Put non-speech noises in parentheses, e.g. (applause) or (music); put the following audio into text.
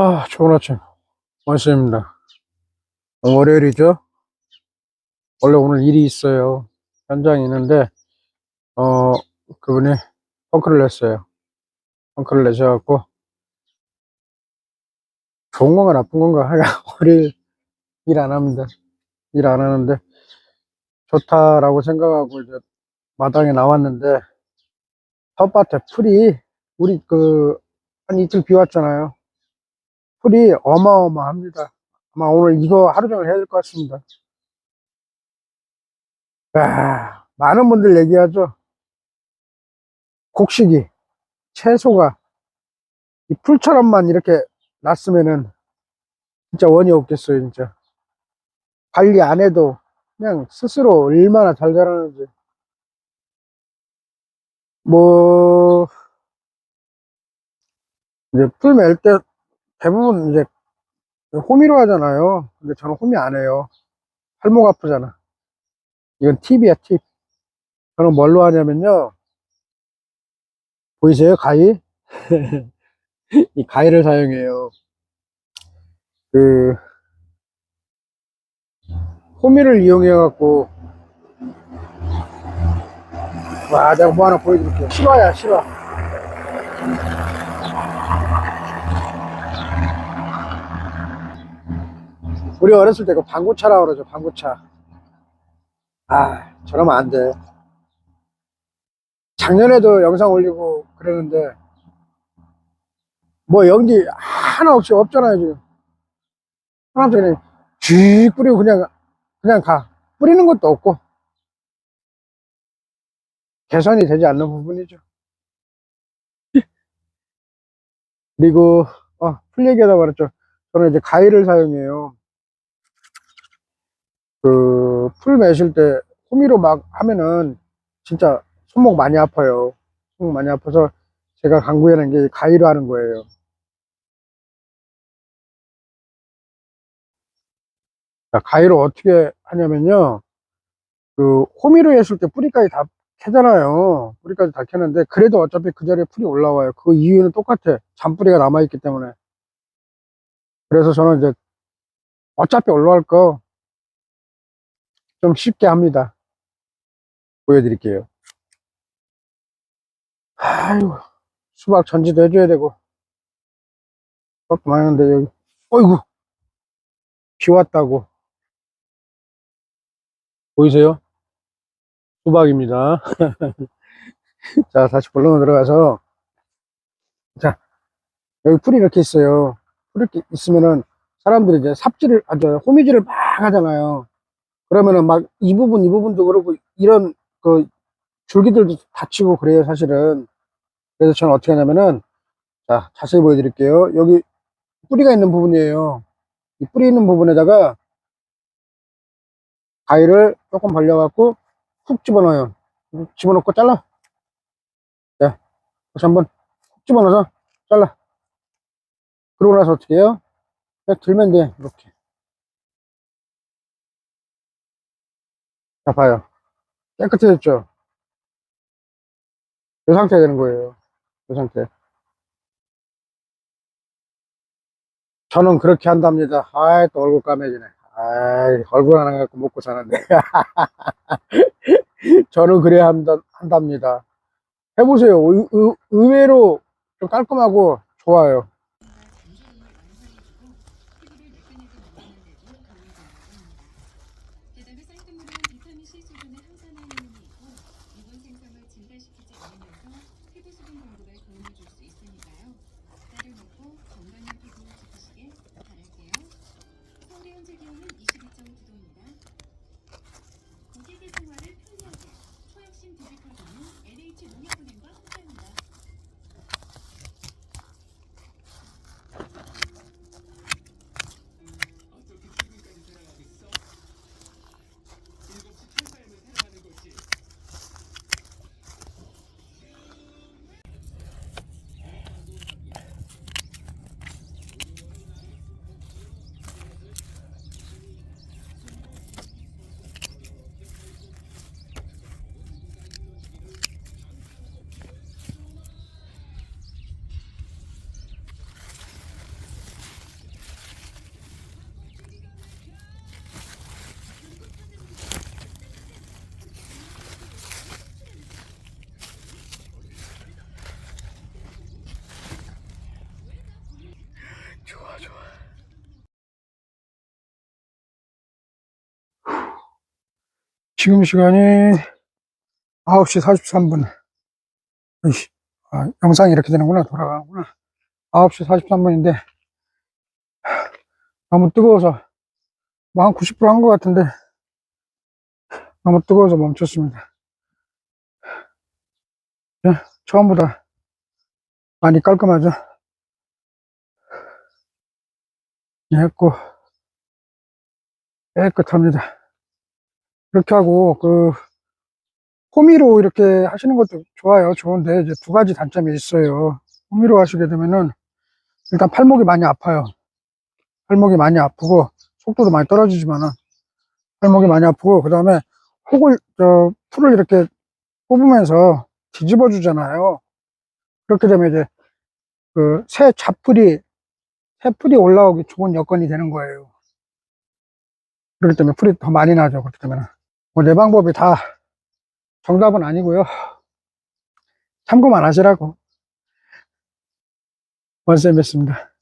아, 좋은 아침. 원수입니다. 월요일이죠? 원래 오늘 일이 있어요. 현장에 있는데, 어, 그분이 펑크를 냈어요. 펑크를 내셔갖고, 좋은 건가 나쁜 건가? 하여간 (laughs) 월요일 일 안 합니다. 일 안 하는데, 좋다라고 생각하고 이제 마당에 나왔는데, 텃밭에 풀이, 우리 그, 한 이틀 비 왔잖아요. 풀이 어마어마합니다. 아마 오늘 이거 하루 종일 해야 될 것 같습니다. 아, 많은 분들 얘기하죠. 곡식이, 채소가 이 풀처럼만 이렇게 났으면은 진짜 원이 없겠어요, 진짜. 관리 안 해도 그냥 스스로 얼마나 잘 자라는지. 뭐, 이제 풀멜때 대부분 이제 호미로 하잖아요. 근데 저는 호미 안 해요. 팔목 아프잖아. 이건 팁이야, 팁. 저는 뭘로 하냐면요. 보이세요? 가위? (laughs) 이 가위를 사용해요. 그, 호미를 이용해갖고, 와, 내가 뭐 하나 보여드릴게요. 실화야, 실화. 우리 어렸을 때 그 방구차라고 그러죠, 방구차. 아, 저러면 안 돼. 작년에도 영상 올리고 그러는데, 뭐 연기 하나 없이 없잖아요, 지금. 없이 그냥 쥐 뿌리고 그냥, 그냥 가. 뿌리는 것도 없고. 개선이 되지 않는 부분이죠. 그리고, 어, 풀 얘기하다 말했죠. 저는 이제 가위를 사용해요. 그, 풀 매실 때, 호미로 막 하면은, 진짜 손목 많이 아파요. 손목 많이 아파서, 제가 강구해낸 게 가위로 하는 거예요. 자, 가위로 어떻게 하냐면요. 그, 호미로 했을 때 뿌리까지 다 캐잖아요. 뿌리까지 다 캐는데, 그래도 어차피 그 자리에 풀이 올라와요. 그 이유는 똑같아. 잔뿌리가 남아있기 때문에. 그래서 저는 이제, 어차피 올라갈 거, 좀 쉽게 합니다. 보여드릴게요. 아이고, 수박 전지도 해줘야 되고. 수박도 많은데, 여기, 어이구, 비 왔다고. 보이세요? 수박입니다. (laughs) 자, 다시 본론으로 들어가서. 자, 여기 풀이 이렇게 있어요. 풀이 있으면은, 사람들이 이제 삽질을, 아, 저, 호미질을 막 하잖아요. 그러면은 막 이 부분, 이 부분도 그렇고, 이런 그 줄기들도 다치고 그래요, 사실은. 그래서 저는 어떻게 하냐면은, 자, 자세히 보여드릴게요. 여기 뿌리가 있는 부분이에요. 이 뿌리 있는 부분에다가 가위를 조금 벌려갖고 훅 집어넣어요. 집어넣고 잘라. 자, 다시 한번 훅 집어넣어서 잘라. 그러고 나서 어떻게 해요? 그냥 들면 돼, 이렇게. 자, 봐요. 깨끗해졌죠? 이 상태 되는 거예요. 이 상태. 저는 그렇게 한답니다. 아이, 또 얼굴 까매지네. 아이, 얼굴 하나 갖고 먹고 사는데. (laughs) 저는 그래야 한다, 한답니다. 해보세요. 의, 의, 의외로 좀 깔끔하고 좋아요. 게다가 쌀뜨물은 비타민 C 수준을 항산하는 힘이 있고 유분 생성을 증가시키지 않으면서 피부 수분 공급에 도움을 줄 수 있으니까요. 쌀을 먹고 건강한 피부 지키시길 바랄게요. 서울의 현재 기온은 22.9도입니다. 고객의 생활을 편리하게 초약신 디지털 전문 LH 농협은행과 함께합니다. 지금 시간이 9시 43분. 이씨, 아, 영상이 이렇게 되는구나. 돌아가는구나. 9시 43분인데, 너무 뜨거워서, 뭐 한 90%한 것 같은데, 너무 뜨거워서 멈췄습니다. 네, 처음보다 많이 깔끔하죠? 했고, 깨끗합니다. 이렇게 하고, 그, 호미로 이렇게 하시는 것도 좋아요. 좋은데, 이제 두 가지 단점이 있어요. 호미로 하시게 되면은, 일단 팔목이 많이 아파요. 팔목이 많이 아프고, 속도도 많이 떨어지지만은, 팔목이 많이 아프고, 그 다음에, 혹을, 저, 풀을 이렇게 뽑으면서 뒤집어 주잖아요. 그렇게 되면 이제, 그, 새 잡풀이, 새 풀이 올라오기 좋은 여건이 되는 거예요. 그렇기 때문에 풀이 더 많이 나죠. 그렇기 때문에. 뭐, 내 방법이 다 정답은 아니고요. 참고만 하시라고. 원쌤이었습니다.